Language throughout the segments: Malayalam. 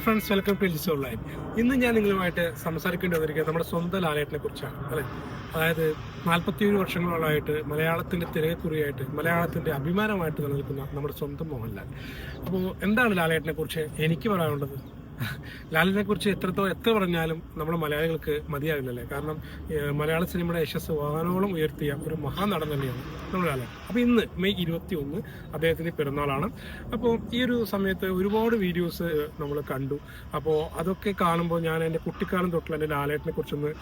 Hi friends welcome to Liso line ഇന്ന് ഞാൻ നിങ്ങളുമായിട്ട് സംസാരിക്കേണ്ടി വന്നിരിക്കുന്നത് നമ്മുടെ സ്വന്തം ലാലേട്ടനെ കുറിച്ചാണ് അല്ലേ? അതായത് നാൽപ്പത്തിയേഴ് വർഷങ്ങളോളമായിട്ട് മലയാളത്തിന്റെ തിരക്കുറിയായിട്ട് മലയാളത്തിന്റെ അഭിമാനമായിട്ട് നിലനിൽക്കുന്ന നമ്മുടെ സ്വന്തം മോഹൻലാൽ. അപ്പോൾ എന്താണ് ലാലേട്ടനെ കുറിച്ച് എനിക്ക് പറയാനുള്ളത്? ലാലിനെ കുറിച്ച് എത്രത്തോളം എത്ര പറഞ്ഞാലും നമ്മുടെ മലയാളികൾക്ക് മതിയാവില്ലല്ലേ? കാരണം മലയാള സിനിമയുടെ യശസ് വാഹനങ്ങളും ഉയർത്തിയ ഒരു മഹാനടൻ തന്നെയാണ് നമ്മുടെ ലാലൻ. അപ്പോൾ ഇന്ന് മെയ് ഇരുപത്തി ഒന്ന് അദ്ദേഹത്തിന്റെ പിറന്നാളാണ്. അപ്പോൾ ഈ ഒരു സമയത്ത് ഒരുപാട് വീഡിയോസ് നമ്മൾ കണ്ടു. അപ്പോൾ അതൊക്കെ കാണുമ്പോൾ ഞാൻ എന്റെ കുട്ടിക്കാലം തൊട്ടുള്ള എന്റെ ലാലേട്ടനെ കുറിച്ചൊന്ന്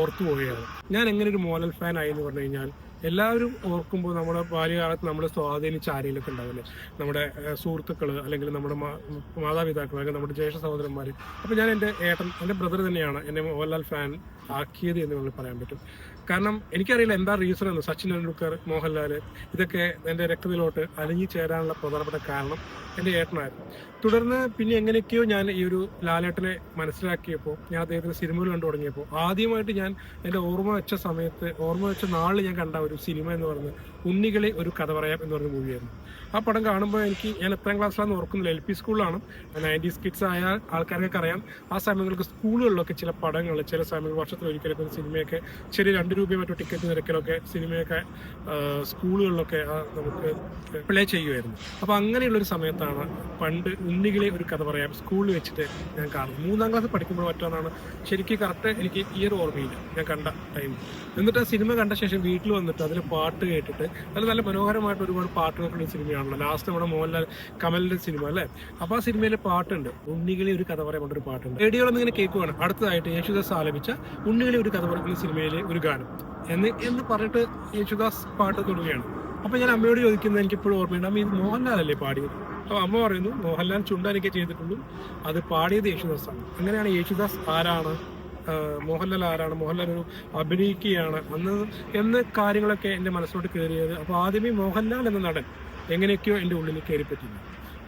ഓർത്തു പോവുകയാണ് ഞാൻ എങ്ങനെ ഒരു മോലൽ ഫാൻ ആയി എന്ന് പറഞ്ഞു കഴിഞ്ഞാൽ എല്ലാവരും ഓർക്കുമ്പോൾ നമ്മുടെ ബാല്യകാലത്ത് നമ്മളെ സ്വാധീനിച്ച ആരെങ്കിലുമൊക്കെ ഉണ്ടാവില്ലേ? നമ്മുടെ സുഹൃത്തുക്കൾ അല്ലെങ്കിൽ നമ്മുടെ മാതാപിതാക്കൾ അല്ലെങ്കിൽ നമ്മുടെ ജ്യേഷ്ഠ സഹോദരന്മാർ അപ്പോൾ ഞാൻ എന്റെ ഏട്ടൻ എന്റെ ബ്രദർ തന്നെയാണ് എന്റെ മോഹൻലാൽ ഫാൻ. ആക്കിയത് എന്ന് നമുക്ക് പറയാൻ പറ്റും. കാരണം എനിക്കറിയില്ല എന്താ റീസൺ എന്ന്. സച്ചിൻ ടെണ്ടുൽക്കർ മോഹൻലാൽ ഇതൊക്കെ എന്റെ രക്തത്തിലോട്ട് അലിഞ്ഞു ചേരാനുള്ള പ്രധാനപ്പെട്ട കാരണം എന്റെ ഏട്ടനായിരുന്നു. തുടർന്ന് പിന്നെ എങ്ങനെയൊക്കെയോ ഞാൻ ഈ ഒരു ലാലേട്ടനെ മനസ്സിലാക്കിയപ്പോൾ ഞാൻ അദ്ദേഹത്തിന് സിനിമകൾ കണ്ടു തുടങ്ങിയപ്പോൾ ആദ്യമായിട്ട് ഞാൻ എന്റെ ഓർമ്മ വെച്ച സമയത്ത് ഓർമ്മ വെച്ച നാളിൽ ഞാൻ കണ്ട ഒരു സിനിമ എന്ന് പറയുന്നത് ഉണ്ണികളെ ഒരു കഥ പറയാം എന്ന് പറഞ്ഞ മൂവിയായിരുന്നു ആ പടം കാണുമ്പോൾ എനിക്ക് ഞാൻ എത്രാം ക്ലാസ്സിലാണെന്ന് ഓർക്കുന്നില്ല. എൽ പി സ്കൂളിലാണ് നയന്റീസ് കിഡ്സ് ആയ ആൾക്കാർക്കൊക്കെ അറിയാം. ആ സമയങ്ങൾക്ക് സ്കൂളുകളിലൊക്കെ ചില പടങ്ങൾ ചില സമയങ്ങൾ വർഷത്തിൽ ഒരിക്കലൊക്കെ സിനിമയൊക്കെ ചെറിയ രണ്ട് രൂപയും മറ്റോ ടിക്കറ്റ് നിരക്കിലൊക്കെ സിനിമയൊക്കെ സ്കൂളുകളിലൊക്കെ നമുക്ക് പ്ലേ ചെയ്യുമായിരുന്നു. അപ്പോൾ അങ്ങനെയുള്ളൊരു സമയത്താണ് പണ്ട് ഉണ്ണികളെ ഒരു കഥ പറയാം സ്കൂളിൽ വെച്ചിട്ട് ഞാൻ കാണുന്നത്. മൂന്നാം ക്ലാസ് പഠിക്കുമ്പോൾ മറ്റൊന്നാണ്. ശരിക്കും കറക്റ്റ് എനിക്ക് ഇയർ ഓർമ്മയില്ല. ഞാൻ കണ്ട ടൈം എന്നിട്ട് ആ സിനിമ കണ്ട ശേഷം വീട്ടിൽ വന്നിട്ട് അതിൽ പാട്ട് കേട്ടിട്ട് അതിൽ നല്ല മനോഹരമായിട്ട് ഒരുപാട് പാട്ടുകളുള്ള സിനിമയാണല്ലോ. ലാസ്റ്റ് നമ്മുടെ മോഹൻലാൽ കമലിന്റെ സിനിമ അല്ലേ? അപ്പോൾ ആ സിനിമയിലെ പാട്ടുണ്ട്. ഉണ്ണികളി ഒരു കഥ പറയാൻ ഒരു പാട്ടുണ്ട്. റേഡിയോളം ഇങ്ങനെ കേൾക്കുവാണ്. അടുത്തതായിട്ട് യേശുദാസ് ആലപിച്ച ഉണ്ണികളി ഒരു കഥ പറയുന്ന സിനിമയിലെ ഒരു ഗാനം. എന്ന് എന്ന് പറഞ്ഞിട്ട് യേശുദാസ് പാട്ട് തുടങ്ങുകയാണ് അപ്പോൾ ഞാൻ അമ്മയോട് ചോദിക്കുന്നത് എനിക്ക് ഇപ്പോഴും ഓർമ്മയുണ്ട്. അമ്മ ഇത് മോഹൻലാലല്ലേ പാടിയത്? അപ്പോൾ അമ്മ പറയുന്നു മോഹൻലാൽ ചുണ്ടനൊക്കെ ചെയ്തിട്ടുള്ളൂ. അത് പാടിയത് യേശുദാസാണ്. അങ്ങനെയാണ് യേശുദാസ് ആരാണ്? മോഹൻലാൽ ആരാണ്? മോഹൻലാൽ ഒരു അഭിനയിക്കുകയാണ്. അന്ന് എന്ന കാര്യങ്ങളൊക്കെ എന്റെ മനസ്സിലോട്ട് കയറിയത്. അപ്പോൾ ആദ്യമേ മോഹൻലാൽ എന്ന നടൻ എങ്ങനെയൊക്കെയോ എന്റെ ഉള്ളിൽ കയറിപ്പറ്റുന്നു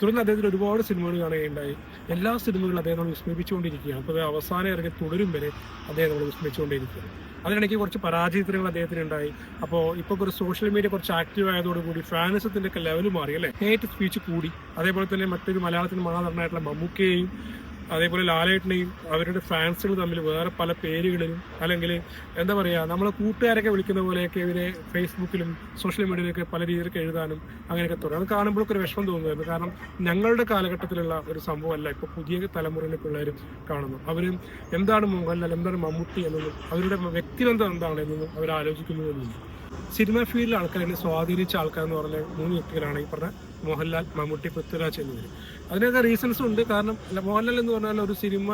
തുടർന്ന് അദ്ദേഹത്തിന് ഒരുപാട് സിനിമകൾ കാണുകയുണ്ടായി. എല്ലാ സിനിമകളും അദ്ദേഹം നമ്മൾ വിസ്മയിപ്പിച്ചുകൊണ്ടിരിക്കുകയാണ്. അപ്പോൾ അവസാനം ഇറങ്ങി തുടരും വരെ അദ്ദേഹം നമ്മൾ വിസ്മയിച്ചുകൊണ്ടിരിക്കുകയാണ് അതിനിടയ്ക്ക് കുറച്ച് പരാജയത്തിനങ്ങൾ അദ്ദേഹത്തിന് ഉണ്ടായി അപ്പോൾ ഇപ്പോൾ ഒരു സോഷ്യൽ മീഡിയ കുറച്ച് ആക്റ്റീവ് ആയതോടുകൂടി ഫാനിസത്തിന്റെ ഒക്കെ ലെവൽ മാറി അല്ലേ? ഹേറ്റ് സ്പീച്ച് കൂടി. അതേപോലെ തന്നെ മറ്റൊരു മലയാളത്തിന് മഹാനടനായിട്ടുള്ള മമ്മൂക്കയെയും അതേപോലെ ലാലേട്ടനെയും അവരുടെ ഫാൻസുകൾ തമ്മിൽ വേറെ പല പേരുകളിലും അല്ലെങ്കിൽ എന്താ പറയുക നമ്മളെ കൂട്ടുകാരൊക്കെ വിളിക്കുന്ന പോലെയൊക്കെ ഇവരെ ഫേസ്ബുക്കിലും സോഷ്യൽ മീഡിയയിലൊക്കെ പല രീതിയിലൊക്കെ എഴുതാനും അങ്ങനെയൊക്കെ തുടങ്ങി. അത് കാണുമ്പോഴൊക്കെ ഒരു വിഷമം തോന്നുമായിരുന്നു കാരണം ഞങ്ങളുടെ കാലഘട്ടത്തിലുള്ള ഒരു സംഭവമല്ല ഇപ്പോൾ പുതിയ തലമുറയിലെ പിള്ളേർ കാണുന്നു അവർ എന്താണ് മോഹൻലാൽ എന്താണ് മമ്മൂട്ടി എന്നതും അവരുടെ വ്യക്തിബന്ധം എന്താണ് എന്നതും അവർ ആലോചിക്കുന്നു സിനിമ ഫീൽഡിലെ ആൾക്കാരെ സ്വാധീനിച്ച ആൾക്കാർ എന്ന് പറഞ്ഞ മൂന്ന് വ്യക്തികളാണ് ഈ പറഞ്ഞ മോഹൻലാൽ മമ്മൂട്ടി പൃഥ്വിരാജ് എന്നിവർ അതിനൊക്കെ റീസൺസ് ഉണ്ട്. കാരണം മോഹൻലാൽ എന്ന് പറഞ്ഞാൽ ഒരു സിനിമ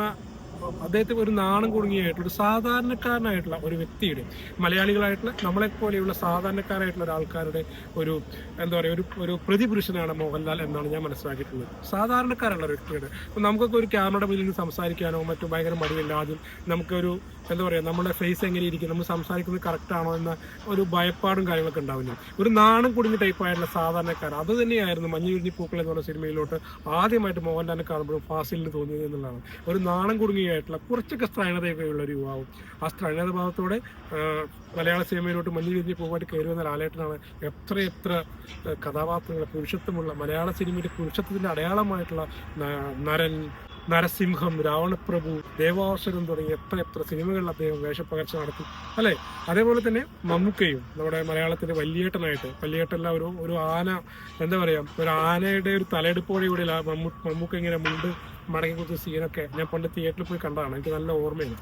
അദ്ദേഹത്തെ ഒരു നാണം കുടുങ്ങിയായിട്ടുള്ള ഒരു സാധാരണക്കാരനായിട്ടുള്ള ഒരു വ്യക്തിയുടെ മലയാളികളായിട്ടുള്ള നമ്മളെപ്പോലെയുള്ള സാധാരണക്കാരായിട്ടുള്ള ഒരാൾക്കാരുടെ ഒരു എന്താ പറയുക ഒരു ഒരു പ്രതിപുരുഷനാണ് മോഹൻലാൽ എന്നാണ് ഞാൻ മനസ്സിലാക്കിയിട്ടുള്ളത്. സാധാരണക്കാരുള്ള ഒരു വ്യക്തിയുടെ. അപ്പം നമുക്കൊക്കെ ഒരു ക്യാമറയുടെ മുന്നിൽ സംസാരിക്കാനോ മറ്റോ ഭയങ്കര മടിയില്ല ആദ്യം നമുക്കൊരു എന്താ പറയുക നമ്മുടെ ഫേസ് എങ്ങനെ ഇരിക്കും നമ്മൾ സംസാരിക്കുന്നത് കറക്റ്റാണോ എന്ന ഒരു ഭയപ്പാടും കാര്യങ്ങളൊക്കെ ഉണ്ടാവില്ല? ഒരു നാണം കുടുങ്ങി ടൈപ്പായിട്ടുള്ള സാധാരണക്കാർ അത് തന്നെയായിരുന്നു മഞ്ഞു വിരിഞ്ഞി പൂക്കൾ എന്ന് പറഞ്ഞ സിനിമയിലോട്ട് ആദ്യമായിട്ട് മോഹൻലാലിനെ കാണുമ്പോഴും ഫാസിലിന് തോന്നിയത് എന്നുള്ളതാണ്. ഒരു നാണം കുടുങ്ങിയായിട്ടുള്ള കുറച്ചൊക്കെ സ്ത്രൈണതയൊക്കെ ഉള്ള ഒരു യുവാവും. ആ സ്ത്രൈണത ഭാവത്തോടെ മലയാള സിനിമയിലോട്ട് മഞ്ഞു കഴിഞ്ഞ് പോകാൻ കയറി വന്ന ലാലേട്ടനാണ് എത്ര എത്ര കഥാപാത്രങ്ങൾ പുരുഷത്വമുള്ള മലയാള സിനിമയുടെ പുരുഷത്വത്തിന്റെ അടയാളമായിട്ടുള്ള നരൻ നരസിംഹം രാവണപ്രഭു ദേവാസുരൻ തുടങ്ങിയ എത്ര എത്ര സിനിമകളിൽ അദ്ദേഹം വേഷപ്പകർച്ച നടത്തി. അല്ലേ? അതേപോലെ തന്നെ മമ്മൂക്കയും നമ്മുടെ മലയാളത്തിന്റെ വല്യേട്ടനായിട്ട് വല്യേട്ടല്ല ഒരു ഒരു ആന എന്താ പറയാ ഒരു ആനയുടെ ഒരു തലയെടുപ്പോടെ കൂടി മമ്മൂ മമ്മൂക്ക ഇങ്ങനെ മുണ്ട് മടങ്ങി കുത്തിയ സീനൊക്കെ ഞാൻ പണ്ട് തിയേറ്ററിൽ പോയി കണ്ടതാണ്. എനിക്ക് നല്ല ഓർമ്മയുണ്ട്.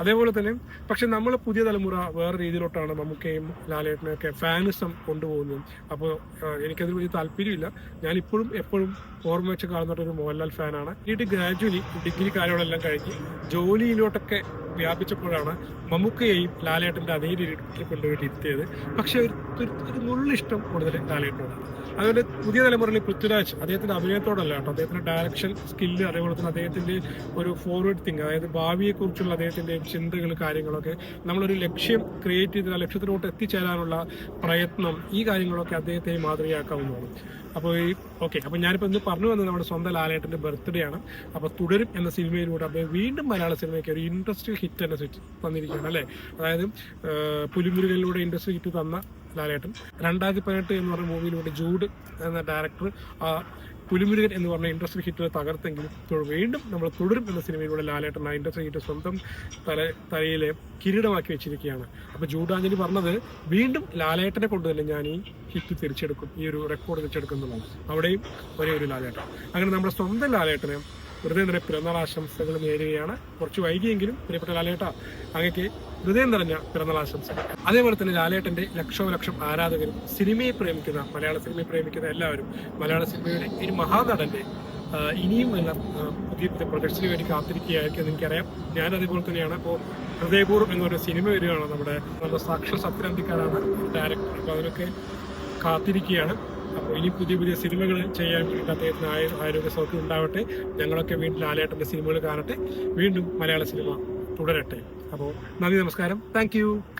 അതേപോലെ തന്നെ പക്ഷെ നമ്മൾ പുതിയ തലമുറ വേറെ രീതിയിലോട്ടാണ് മമ്മൂക്കയും ലാലേട്ടനെയൊക്കെ ഫാനിസം കൊണ്ടുപോകുന്നത്. അപ്പോൾ എനിക്കതിൽ വലിയ താല്പര്യമില്ല. ഞാനിപ്പോഴും എപ്പോഴും ഓർമ്മ വെച്ച് കാണുന്ന ഒരു മോഹൻലാൽ ഫാനാണ് എന്നിട്ട് ഗ്രാജുവലി ഡിഗ്രി കാര്യങ്ങളെല്ലാം കഴിഞ്ഞ് ജോലിയിലോട്ടൊക്കെ വ്യാപിച്ചപ്പോഴാണ് മമ്മൂക്കയെയും ലാലേട്ടന്റെ അതേ രീതിയിൽ കൊണ്ടുപോയിട്ട് ഇരുത്തിയത് പക്ഷെ ഒരു ഒരു- നുള്ളിഷ്ടം കൂടുതൽ ലാലേട്ടനോടാണ്. അതുപോലെ പുതിയ തലമുറയിൽ പൃഥ്വിരാജ് അദ്ദേഹത്തിന്റെ അഭിനയത്തോടല്ല കേട്ടോ. അദ്ദേഹത്തിന്റെ ഡയറക്ഷൻ സ്കില്ല് അതേപോലെ തന്നെ അദ്ദേഹത്തിന്റെ ഒരു ഫോർവേഡ് തിങ്ക് അതായത് ഭാവിയെക്കുറിച്ചുള്ള അദ്ദേഹത്തിന്റെ ചിന്തകൾ കാര്യങ്ങളൊക്കെ നമ്മളൊരു ലക്ഷ്യം ക്രിയേറ്റ് ചെയ്ത് ആ ലക്ഷ്യത്തിലോട്ട് എത്തിച്ചേരാനുള്ള പ്രയത്നം ഈ കാര്യങ്ങളൊക്കെ അദ്ദേഹത്തെ മാതൃകയാക്കാവുന്നതാണ്. അപ്പോൾ ഈ ഓക്കെ അപ്പോൾ ഞാനിപ്പോൾ ഇന്ന് പറഞ്ഞു വന്നത് നമ്മുടെ സ്വന്തം ലാലേട്ടന്റെ ബർത്ത്ഡേ ആണ്. അപ്പോൾ തുടരും എന്ന സിനിമയിലൂടെ അപ്പോൾ വീണ്ടും മലയാള സിനിമയ്ക്ക് ഒരു ഇൻഡസ്ട്രി ഹിറ്റ് തന്നെ തന്നിരിക്കുകയാണ് അല്ലേ? അതായത് പുലിമുരുകളിലൂടെ ഇൻഡസ്ട്രി ഹിറ്റ് തന്ന ലാലേട്ടൻ. രണ്ടായിരത്തി പതിനെട്ട് എന്ന് പറഞ്ഞ മൂവിയിലൂടെ ജൂഡ് എന്ന ഡയറക്ടർ പുലിമുരുകൻ എന്ന് പറഞ്ഞ ഇൻഡസ്ട്രി ഹിറ്റിനെ തകർത്തെങ്കിലും ഇപ്പോൾ വീണ്ടും നമ്മൾ തുടരും എന്ന സിനിമയിലൂടെ ലാലേട്ടൻ ആ ഇൻഡസ്ട്രി ഹിറ്റ് സ്വന്തം തല തലയിലെ കിരീടമാക്കി വെച്ചിരിക്കുകയാണ്. അപ്പോൾ ജൂഡാഞ്ജലി പറഞ്ഞത് വീണ്ടും ലാലേട്ടനെ കൊണ്ട് തന്നെ ഞാൻ ഈ ഹിറ്റ് തിരിച്ചെടുക്കും ഈ ഒരു റെക്കോർഡ് തിരിച്ചെടുക്കുന്നതാണ് അവിടെയും ഒരേ ഒരു ലാലേട്ടൻ. അങ്ങനെ നമ്മുടെ സ്വന്തം ലാലേട്ടനെ ഹൃദയം നിറയെ പിറന്നാൾ ആശംസകൾ നേരുകയാണ്. കുറച്ച് വൈകിയെങ്കിലും പ്രിയപ്പെട്ട ലാലേട്ട അങ്ങക്ക് ഹൃദയം നിറഞ്ഞ പിറന്നാൾ ആശംസകൾ അതേപോലെ തന്നെ ലാലേട്ടന്റെ ലക്ഷോ ലക്ഷം ആരാധകരും സിനിമയെ പ്രേമിക്കുന്ന മലയാള സിനിമയെ പ്രേമിക്കുന്ന എല്ലാവരും മലയാള സിനിമയുടെ ഒരു മഹാനടന്റെ ഇനിയും എല്ലാം പുതിയ പുതിയ പ്രൊജക്ട്സിന് വേണ്ടി കാത്തിരിക്കുകയായിരിക്കും എനിക്കറിയാം. ഞാൻ അതേപോലെ തന്നെയാണ് അപ്പോൾ ഹൃദയപൂർവം എന്നൊരു സിനിമ വരികയാണ് നമ്മുടെ നമ്മുടെ സാക്ഷാൽ സത്യനന്ദിക്കാരാണ് ഡയറക്ടർ. അപ്പോൾ അതിനൊക്കെ കാത്തിരിക്കുകയാണ്. അപ്പോൾ ഇനി പുതിയ പുതിയ സിനിമകൾ ചെയ്യാൻ വേണ്ടിയിട്ട് അദ്ദേഹത്തിന് ആയ- ആരോഗ്യ സൗഖ്യം ഉണ്ടാവട്ടെ ഞങ്ങളൊക്കെ വീണ്ടും ലാലേട്ടന്റെ സിനിമകൾ കാണട്ടെ വീണ്ടും മലയാള സിനിമ തുടരട്ടെ. അപ്പോൾ നന്ദി നമസ്കാരം. താങ്ക്